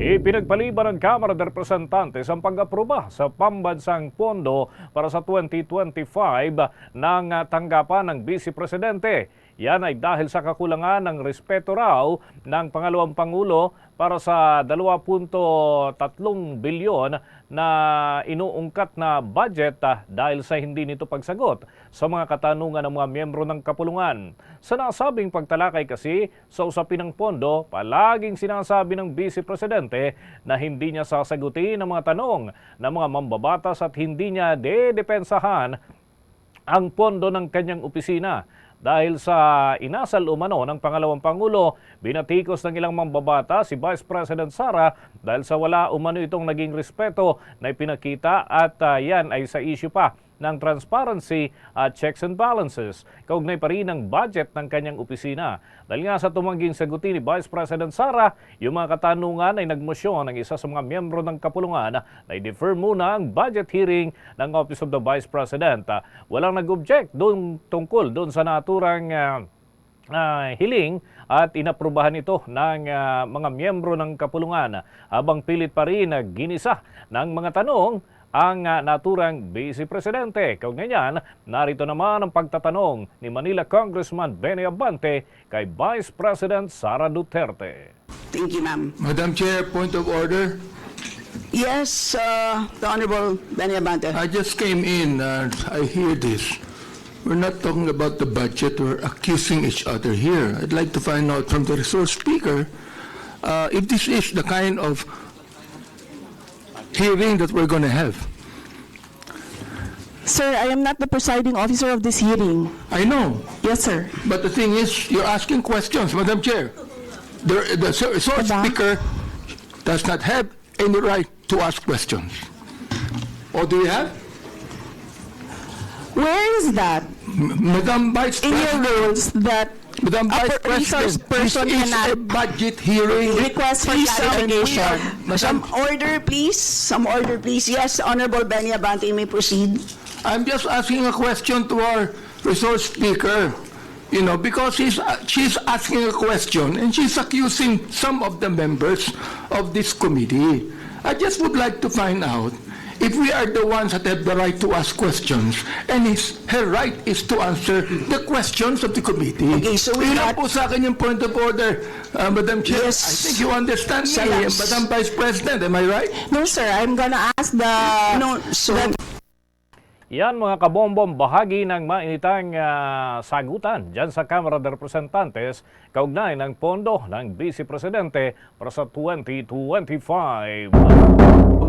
Ipinagpaliban ng Kamara de Representantes ang pag-aproba sa pambansang pondo para sa 2025 ng tanggapan ng Vice Presidente. Yan ay dahil sa kakulangan ng respeto raw ng pangalawang Pangulo para sa 2.3 bilyon na inuungkat na budget ah, dahil sa hindi nito pagsagot sa mga katanungan ng mga miyembro ng kapulungan. Sa nasabing pagtalakay kasi sa usapin ng pondo, palaging sinasabi ng Vice Presidente na hindi niya sasagutin ang mga tanong ng mga mambabatas at hindi niya dedepensahan ang pondo ng kanyang opisina. Dahil sa inasal umano ng pangalawang Pangulo, binatikos ng ilang mambabata si Vice President Sara dahil sa wala umano itong naging respeto na ipinakita at ah, yan ay sa issue pa ng transparency at checks and balances. Kaugnay pa rin ang budget ng kanyang opisina. Dahil nga sa tumangging sagutin ni Vice President Sara, yung mga katanungan ay nagmosyon ng isa sa mga miyembro ng kapulungan na i-defer muna ang budget hearing ng Office of the Vice President. Walang nag-object doon tungkol doon sa naturang ah, ah, hiling at inaprubahan ito ng ah, mga miyembro ng kapulungan habang pilit pa rin na ginisa ng mga tanong ang ah, naturang Vice Presidente. Kaugnay niyan, narito naman ang pagtatanong ni Manila Congressman Benny Abante kay Vice President Sara Duterte. Thank you, ma'am. Madam Chair, point of order. Yes, uh, the Honorable Benny Abante. I just came in and I hear this. We're not talking about the budget, we're accusing each other here. I'd like to find out from the resource speaker uh, if this is the kind of hearing that we're going to have. Sir, I am not the presiding officer of this hearing. I know, Yes, sir. but the thing is, you're asking questions, Madam Chair. The, the resource Diba? speaker does not have any right to ask questions. Or do you have? Where is that M- Madam Vice in your President. rules that Madam a Vice President, person this is a budget hearing. request for Please, clarification? Some order, please. Some order, please. Yes, Honorable Benny Abante, you may proceed. I'm just asking a question to our resource speaker, you know, because she's, uh, she's asking a question and she's accusing some of the members of this committee. I just would like to find out if we are the ones that have the right to ask questions and his, her right is to answer the questions of the committee. Okay, so we Yun got- po sa akin yung point of order, uh, Madam Chair. Yes. I think you understand me, Silence. Madam Vice President, am I right? No, sir. I'm gonna ask the... No, so, Yan mga kabombom, bahagi ng mainitang ah, sagutan dyan sa Kamara de Representantes kaugnay ng pondo ng Vice Presidente para sa 2025.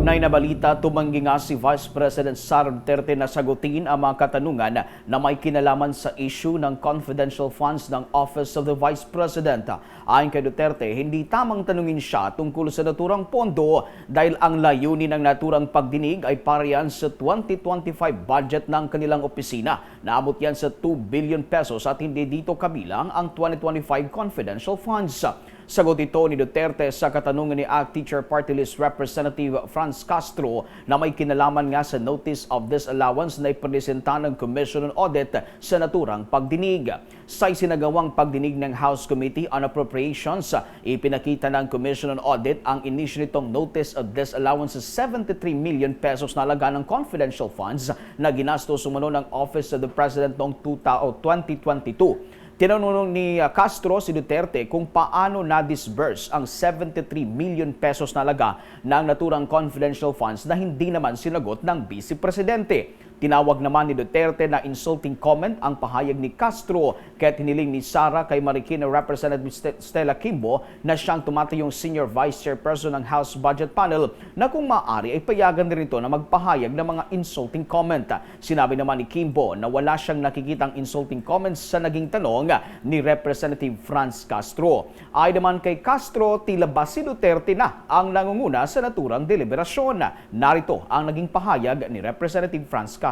Ugnay na balita, tumanggi nga si Vice President Sara Duterte na sagutin ang mga katanungan na may kinalaman sa issue ng confidential funds ng Office of the Vice President. Ayon kay Duterte, hindi tamang tanungin siya tungkol sa naturang pondo dahil ang layunin ng naturang pagdinig ay pariyan sa 2025 budget ng kanilang opisina. Naabot yan sa 2 billion pesos at hindi dito kabilang ang 2025 confidential funds. Sagot ito ni Duterte sa katanungan ni ACT Teacher Party List Representative Franz Castro na may kinalaman nga sa notice of disallowance na ipresenta ng Commission on Audit sa naturang pagdinig. Sa isinagawang pagdinig ng House Committee on Appropriations, ipinakita ng Commission on Audit ang inisyo nitong notice of disallowance sa 73 million pesos na alaga ng confidential funds na ginastos umano ng Office of the President noong 2022. Tinanong ni uh, Castro si Duterte kung paano na-disburse ang 73 million pesos na laga ng naturang confidential funds na hindi naman sinagot ng Vice Presidente. Tinawag naman ni Duterte na insulting comment ang pahayag ni Castro kaya hiniling ni Sara kay Marikina Representative Ste- Stella Kimbo na siyang tumatayong Senior Vice Chairperson ng House Budget Panel na kung maaari ay payagan din ito na magpahayag ng mga insulting comment. Sinabi naman ni Kimbo na wala siyang nakikitang insulting comments sa naging tanong ni Representative Franz Castro. Ay naman kay Castro, tila ba si Duterte na ang nangunguna sa naturang deliberasyon. Narito ang naging pahayag ni Representative Franz Castro.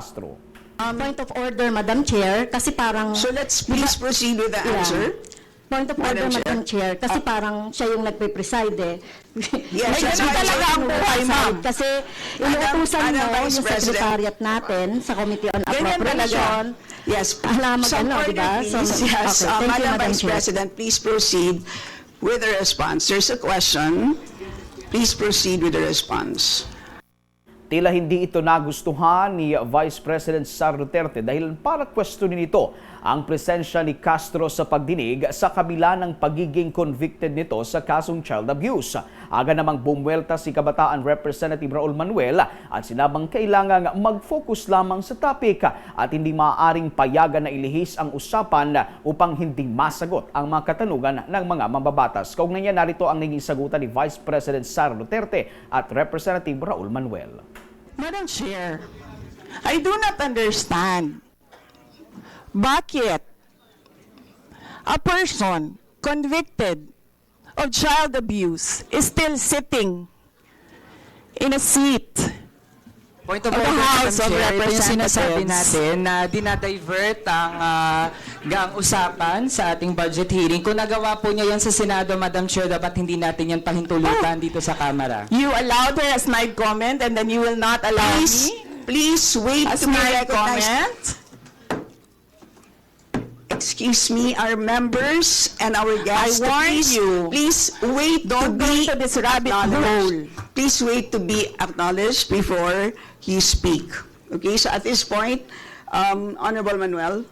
Uh, point of order, Madam Chair, kasi parang... so let's please proceed with the Yeah. answer. Point of order, Madam Chair. Madam Chair, kasi parang siya yung nagpe-preside eh. Yes, ganun right. talaga ang buhay, ma'am. Kasi inuutusan mo yung secretariat natin sa Committee on. Appropriation. Yes. Alam mo ano, order, di ba? please. So, yes. okay, Uh, thank you, Madam Madam Vice Chair. President, please proceed with the response. There's a question. Please proceed with the response. Tila hindi ito nagustuhan ni Vice President Sara Duterte dahil para questionin ito ang presensya ni Castro sa pagdinig sa kabila ng pagiging convicted nito sa kasong child abuse. Aga namang bumwelta si Kabataan Representative Raul Manuel at sinabang kailangang mag-focus lamang sa topic at hindi maaaring payagan na ilihis ang usapan upang hindi masagot ang mga katanungan ng mga mambabatas. Kaugnay niya narito ang naging sagutan ni Vice President Sara Duterte at Representative Raul Manuel. Madam Chair, I do not understand. Bakit a person convicted of child abuse is still sitting in a seat Point of order, House Madam of. Ito yung sinasabi natin na dinadivert ang, ah, gang usapan sa ating budget hearing. Kung nagawa po niya yan sa Senado, Madam Chair, dapat hindi natin yan pahintulutan dito sa Kamara. You allowed her as my comment and then you will not allow Please- me? Please wait As to my comment. Excuse me, our members and our guests. I warn please, you. Please wait Don't to be into this rabbit acknowledged. Please wait to be acknowledged before you speak. Okay, so at this point, um, Honorable Manuel.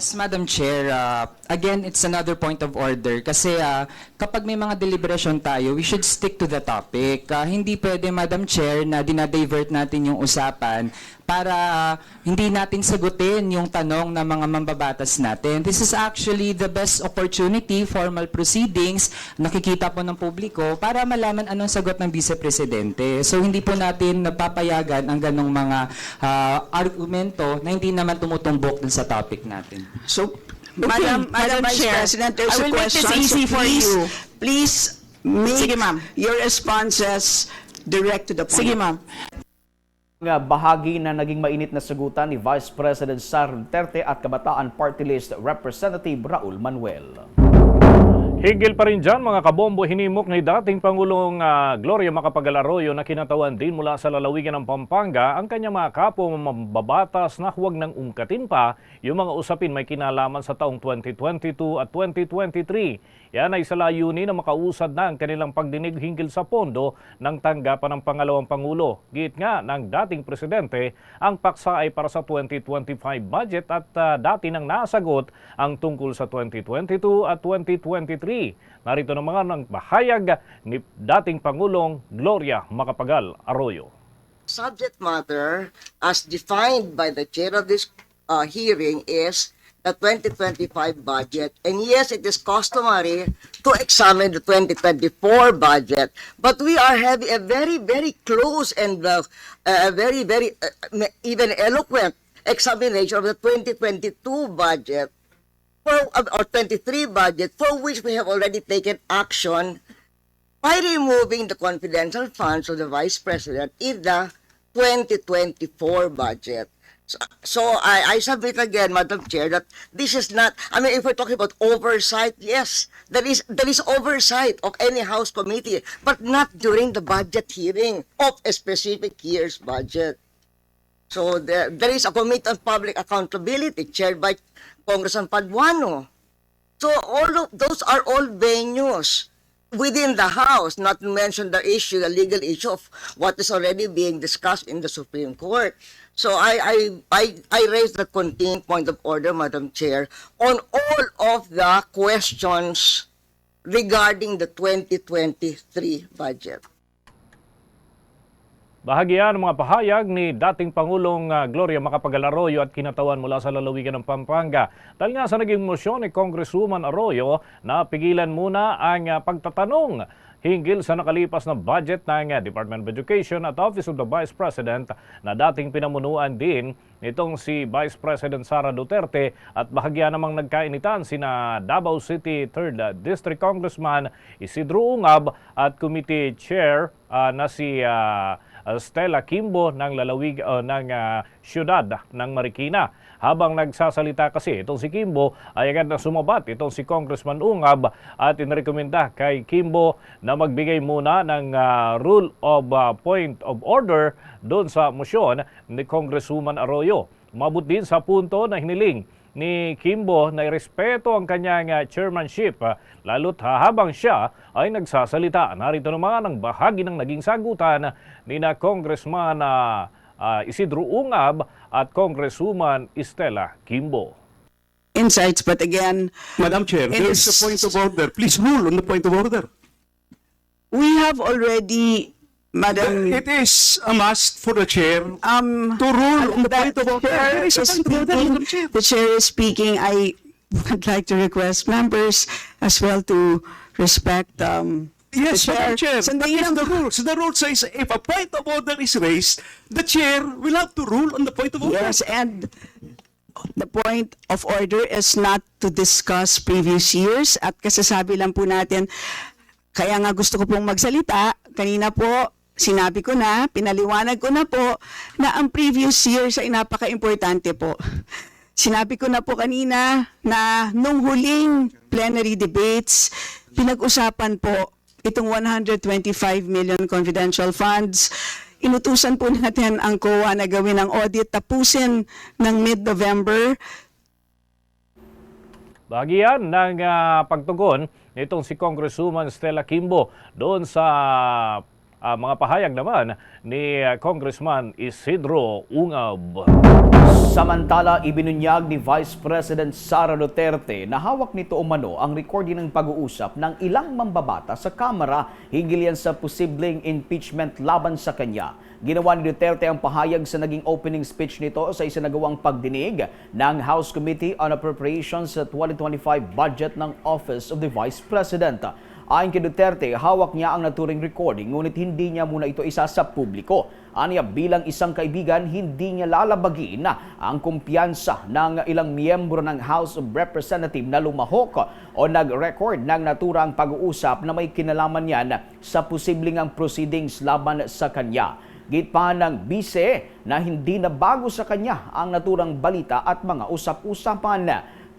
Yes, Madam Chair. Uh, again, it's another point of order kasi uh, kapag may mga deliberation tayo, we should stick to the topic. Uh, hindi pwede, Madam Chair, na dinadivert natin yung usapan para uh, hindi natin sagutin yung tanong ng mga mambabatas natin. This is actually the best opportunity, formal proceedings, nakikita po ng publiko para malaman anong sagot ng Vice Presidente. So hindi po natin napapayagan ang ganong mga uh, argumento na hindi naman tumutumbok dun sa topic natin. So, Madam, Madam Madam Vice Chair, President, there's I a will make this question. So easy for please- you. Please make Sige, ma'am. your responses direct to the point. Sige, ma'am. Bahagi na naging mainit na sagutan ni Vice President Sara Duterte at Kabataan Party List Representative Raul Manuel. Higil pa rin dyan mga kabombo hinimok ni dating Pangulong ah, Gloria Macapagal Arroyo na kinatawan din mula sa lalawigan ng Pampanga ang kanyang mga kapo mambabatas na huwag nang ungkatin pa yung mga usapin may kinalaman sa taong 2022 at 2023. Yan ay sa layunin na makausad na ang kanilang pagdinig hinggil sa pondo ng tanggapan ng pangalawang Pangulo. Git nga ng dating presidente, ang paksa ay para sa 2025 budget at ah, dati nang nasagot ang tungkol sa 2022 at 2023. Narito na mga ng bahayag ni dating Pangulong Gloria Macapagal Arroyo. subject matter as defined by the chair of this uh, hearing is the 2025 budget. And yes, it is customary to examine the 2024 budget, but we are having a very, very close and uh, uh, very, very uh, even eloquent examination of the 2022 budget for, or 23 budget for which we have already taken action by removing the confidential funds of the Vice President in the 2024 budget. So, so I, I submit again, Madam Chair, that this is not, I mean, if we're talking about oversight, yes, there is, there is oversight of any House committee, but not during the budget hearing of a specific year's budget. So there, there is a committee on public accountability chaired by Congressman Paduano. So all of those are all venues within the House, not to mention the issue, the legal issue of what is already being discussed in the Supreme Court. So I I I, I raise the continuing point of order, Madam Chair, on all of the questions regarding the 2023 budget. Bahagyan ng mga pahayag ni dating Pangulong ah, Gloria Macapagal Arroyo at kinatawan mula sa lalawigan ng Pampanga. Dahil nga sa naging motion ni Congresswoman Arroyo na pigilan muna ang ah, pagtatanong hinggil sa nakalipas na budget ng ah, Department of Education at Office of the Vice President na dating pinamunuan din nitong si Vice President Sara Duterte at bahagya namang nagkainitan sina Davao City 3rd District Congressman Isidro Ungab at Committee Chair ah, na si uh, Stella Kimbo ng lalawig uh, ng uh, siyudad ng Marikina. Habang nagsasalita kasi itong si Kimbo ay agad na sumabat itong si Congressman Ungab at inirekomenda kay Kimbo na magbigay muna ng uh, rule of uh, point of order doon sa motion ni Congresswoman Arroyo. Umabot din sa punto na hiniling ni Kimbo na irespeto ang kanyang ah, chairmanship ah, lalo't habang siya ay nagsasalita. Narito naman ang bahagi ng naging sagutan ni na Congressman ah, Isidro Ungab at Congresswoman Estela Kimbo. Insights, but again, Madam Chair, there is a point of order. Please rule on the point of order. we have already, Madam, It is a must for the chair um, to rule on the point of order. chair There is a is point of order, speaking- Madam Chair. The chair is speaking. I would like to request members as well to respect, um, Yes, the Madam Chair. That Sandali is lang. the rules. The rule says if a point of order is raised, the chair will have to rule on the point of order. Yes, and the point of order is not to discuss previous years at kasasabi lang po natin, kaya nga gusto ko pong magsalita, kanina po, sinabi ko na, pinaliwanag ko na po, na ang previous years ay napaka-importante po. Sinabi ko na po kanina na nung huling plenary debates, pinag-usapan po itong 125 million confidential funds. Inutusan po natin ang COA na gawin ang audit, tapusin ng mid-November. Bagian ng ah, pagtugon nitong si Congresswoman Stella Kimbo doon sa ah, mga pahayag naman ni Congressman Isidro Ungab. Samantala, ibinunyag ni Vice President Sara Duterte na hawak nito umano ang recording ng pag-uusap ng ilang mambabata sa Kamara hinggil yan sa posibleng impeachment laban sa kanya. Ginawa ni Duterte ang pahayag sa naging opening speech nito sa isinagawang pagdinig ng House Committee on Appropriations sa 2025 budget ng Office of the Vice President. Ayon kay Duterte, hawak niya ang naturing recording ngunit hindi niya muna ito isa sa publiko. Aniya bilang isang kaibigan, hindi niya lalabagin ang kumpiyansa ng ilang miyembro ng House of Representative na lumahok o nag-record ng naturang pag-uusap na may kinalaman yan sa posibleng ang proceedings laban sa kanya. Git pa ng bise na hindi na bago sa kanya ang naturang balita at mga usap-usapan.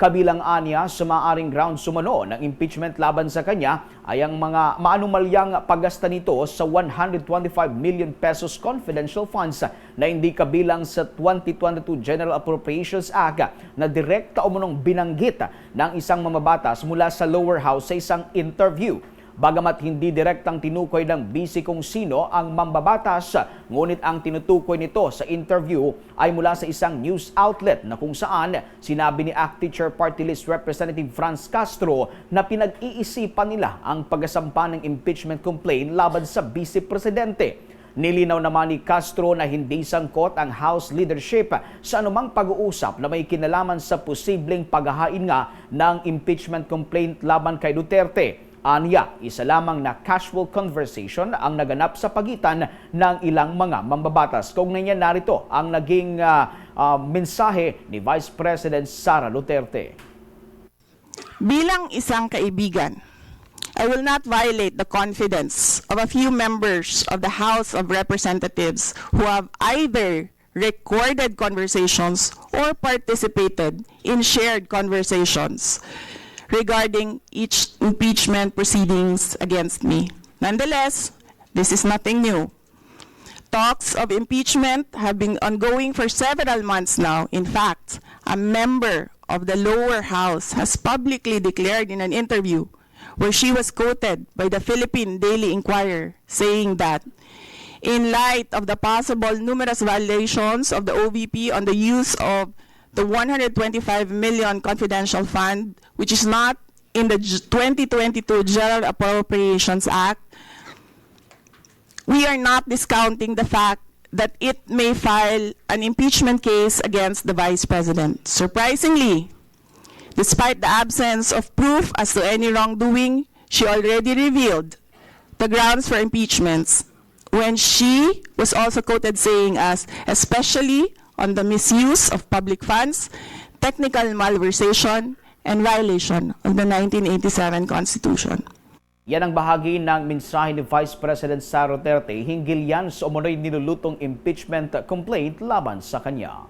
Kabilang anya sa maaring ground sumano ng impeachment laban sa kanya ay ang mga maanumalyang paggasta nito sa 125 million pesos confidential funds na hindi kabilang sa 2022 General Appropriations Act na direkta umunong binanggit ng isang mamabatas mula sa lower house sa isang interview. Bagamat hindi direktang tinukoy ng busy kung sino ang mambabatas, ngunit ang tinutukoy nito sa interview ay mula sa isang news outlet na kung saan sinabi ni ACT Teacher Party List Representative Franz Castro na pinag-iisipan nila ang pagkasampa ng impeachment complaint laban sa vice presidente. Nilinaw naman ni Castro na hindi sangkot ang House leadership sa anumang pag-uusap na may kinalaman sa posibleng paghahain nga ng impeachment complaint laban kay Duterte. Anya, isa lamang na casual conversation ang naganap sa pagitan ng ilang mga mambabatas. Kung nanyan narito ang naging ah, ah, mensahe ni Vice President Sara Duterte. Bilang isang kaibigan, I will not violate the confidence of a few members of the House of Representatives who have either recorded conversations or participated in shared conversations regarding each impeachment proceedings against me. Nonetheless, this is nothing new. Talks of impeachment have been ongoing for several months now. In fact, a member of the lower house has publicly declared in an interview where she was quoted by the Philippine Daily Inquirer saying that in light of the possible numerous violations of the OVP on the use of the 125 million confidential fund, which is not in the 2022 General Appropriations Act, we are not discounting the fact that it may file an impeachment case against the Vice President. Surprisingly, despite the absence of proof as to any wrongdoing, she already revealed the grounds for impeachments when she was also quoted saying as, especially on the misuse of public funds, technical malversation, and violation of the 1987 Constitution. Yan ang bahagi ng mensahe ni Vice President Sara Duterte hinggil yan sa umunoy nilulutong impeachment complaint laban sa kanya.